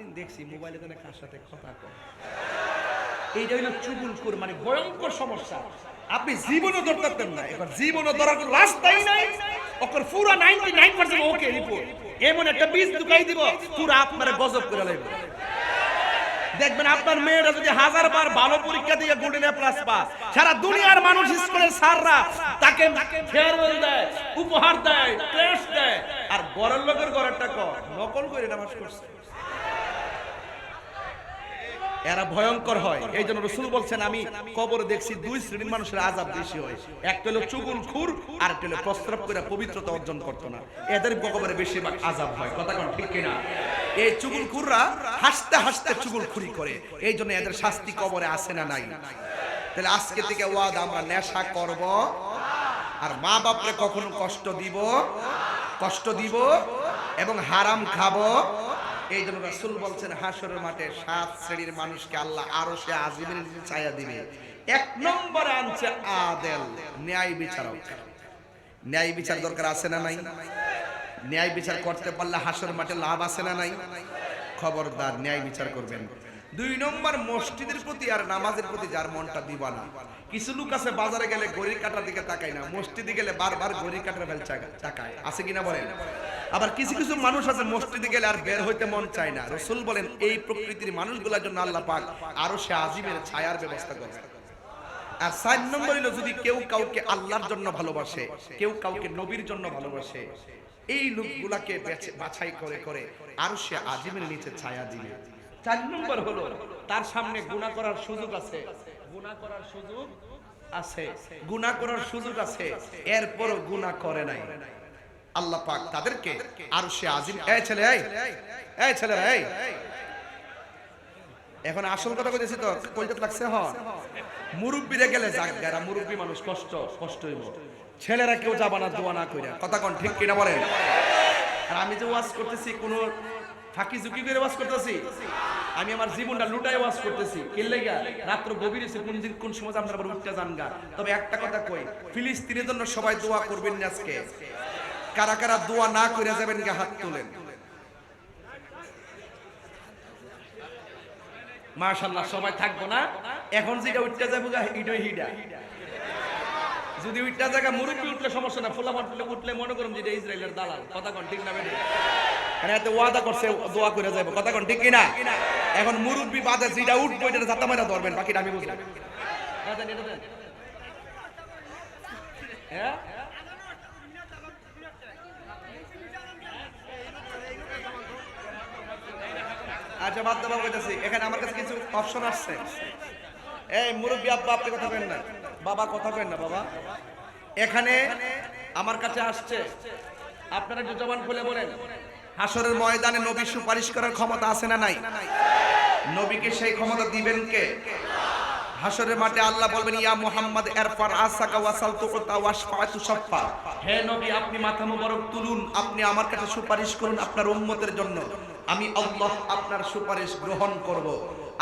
সারাদিন দেখছি মোবাইলে তো কার সাথে কথা কয়। এইটা হইল চুগুল কুর মানে ভয়ঙ্কর সমস্যা। আপনি জীবনও ধরতে না। এবার জীবনও ধরার কোনো রাস্তাই নাই। ওকর পুরা 99% ওকে রিপোর্ট এমন একটা বীজ ঢুকাই দিব, পুরা আপনারে গজব করে লাগবে দেখবেন আপনার মেয়েরা যদি হাজার বার ভালো পরীক্ষা দিয়ে গোল্ডেন এ প্লাস পা সারা দুনিয়ার মানুষ স্কুলের স্যাররা তাকে ফেয়ারওয়েল দেয়, উপহার দেয় ক্রেস্ট দেয়। আর বড় লোকের ঘরেরটা কর নকল করে নামাজ করছে এরা ভয়ঙ্কর হয়। এই জন্য রসুল বলছেন আমি কবর দেখছি দুই শ্রেণির মানুষের আজাব বেশি হয়। একটা হলো চুগুল খুর আর একটা হলো প্রস্রাব করে পবিত্রতা অর্জন করতো না। এদের কবরে বেশিরভাগ আজাব হয়। কথা কোন ঠিক কিনা? এই চুগুল খুররা হাসতে হাসতে চুগুল খুরি করে। এই জন্য এদের শাস্তি কবরে আসে না নাই? তাহলে আজকে থেকে ওয়াদ আমরা নেশা করব আর মা বাপরে কখনো কষ্ট দিব কষ্ট দিব এবং হারাম খাব। এই জন্য রাসূল বলছেন হাসরের মাঠে সাত শ্রেণির মানুষকে আল্লাহ আরও সে আজিমের ছায়া দিবে। এক নম্বরে আনছে আদেল, ন্যায় বিচারক। ন্যায় বিচার দরকার আছে না নাই? ন্যায় বিচার করতে পারলে হাসর মাঠে লাভ আছে না নাই? খবরদার ন্যায় বিচার করবেন। দুই নম্বর, মসজিদের প্রতি আর নামাজের প্রতি যার মনটা দিবানা। কিছু লোক আছে বাজারে গেলে গড়ির কাটার দিকে তাকায় না, মসজিদে গেলে বারবার গড়ির কাটার বেল তাকায় আছে কিনা বলেন? আবার কিছু কিছু মানুষ আছে, মসজিদে গেলে আর বের হইতে মন চায় না। রসুল বলেন, এই প্রকৃতির মানুষগুলোর জন্য আল্লাহ পাক আরও সে আজিমের ছায়ার ব্যবস্থা করে। আর চার নম্বর হলো, যদি কেউ কাউকে আল্লাহর জন্য ভালোবাসে, কেউ কাউকে নবীর জন্য ভালোবাসে, এই লোকগুলাকে বাছাই করে করে আর সে আজিমের নিচে ছায়া দিবে। চার নম্বর হলো, তার সামনে গুণা করার সুযোগ আছে। গুণা করার সুযোগ আছে। গুণা করার সুযোগ আছে। এরপরও গুণা করে নাই। আল্লাহ পাক তাদেরকে আর সে আজিম এই ছেলে এই। এই ছেলে এই। এখন আসল কথা কইতেছি তো কইতে লাগছে হ মুরব্বিরে গেলে যাক যারা মুরব্বি মানুষ কষ্ট কষ্ট হইব। ছেলেরা কেউ যাবা না দোয়া না কইরা। কথা কোন ঠিক কিনা বলেন? আর আমি যে ওয়াজ করতেছি কোন ফাঁকি ঝুঁকি করে ওয়াজ করতেছি? আমি আমার জীবনটা লুটাই ওয়াজ করতেছি। কি লাগা রাত্র গভীর এসে কোন দিন কোন সময় আপনারা উঠতে যান গা। তবে একটা কথা কই ফিলিস্তিনের জন্য সবাই দোয়া করবেন না আজকে। কারা কারা দোয়া না করে যাবেন গা হাত তুলেন। মাশাল্লাহ সবাই থাকব না? এখন যেটা উঠতে যাব গা হিডা। যদি উঠটা জায়গা মুরব্বী উঠলে সমস্যা না ফুলা উঠলে উঠলে মনে করুন যে এটা ইসরায়েলের দালাল। কথা কোন ঠিক না বেরে এখানে এত ওয়াদা করছে দোয়া করে যাব কথা কোন ঠিক কিনা? এখন মুরব্বী বাদে যেটা উঠবো এটা জাতা মারা ধরবেন বাকিটা আমি বুঝলাম। হ্যাঁ? আচ্ছা বাদ দাবা কইতাছি এখানে আমার কাছে কিছু অপশন আসছে। এই মুরব্বী আব্বা, আপনি কথা কেন না। বাবা কথা কেন না, বাবা। এখানে আমার কাছে আসছে। আপনারা একটু জবান খুলে বলেন। হাসরের ময়দানে নবী সুপারিশ করার ক্ষমতা আছে না নাই? নবীকে সেই ক্ষমতা দিবেন কে? হাসরের মাঠে আল্লাহ বলবেন, ইয়া মুহাম্মদ, এরফার আসাকা ওয়াসাল তুকুতা ওয়াশফাআতু শাফা হে নবী, আপনি মাথা মোবারক তুলুন। আপনি আমার কাছে সুপারিশ করুন আপনার উম্মতের জন্য। আমি আল্লাহ আপনার সুপারিশ গ্রহণ করব।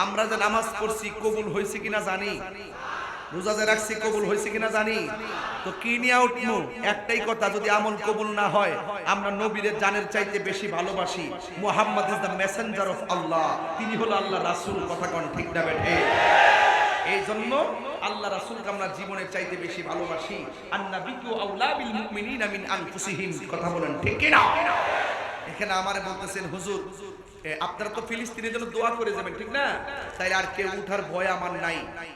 আমরা যে নামাজ পড়ছি, কবুল হয়েছে কিনা জানি। রোজা যে রাখছি, কবুল হয়েছে কিনা জানি। তো কি নিয়ে উঠবো একটাই কথা, যদি আমল কবুল না হয়, আমরা নবীদের জানের চাইতে বেশি ভালোবাসি। Muhammad is the messenger of Allah. তিনি হলো আল্লাহ রাসূল। কথা কোন ঠিক না বেঠে? এই জন্য আল্লাহ রাসূলকে আমরা জীবনের চাইতে বেশি ভালোবাসি। আন্নাবিকু আউলা বিল মুমিনিনা মিন আনফুসিহিম। কথা বলেন ঠিক কি না এখানে আমারে বলতেছেন, হুজুর আপনারা তো ফিলিস্তিনের জন্য দোয়া করে যাবেন, ঠিক না? তাই আর কেউ উঠার ভয় আমার নাই।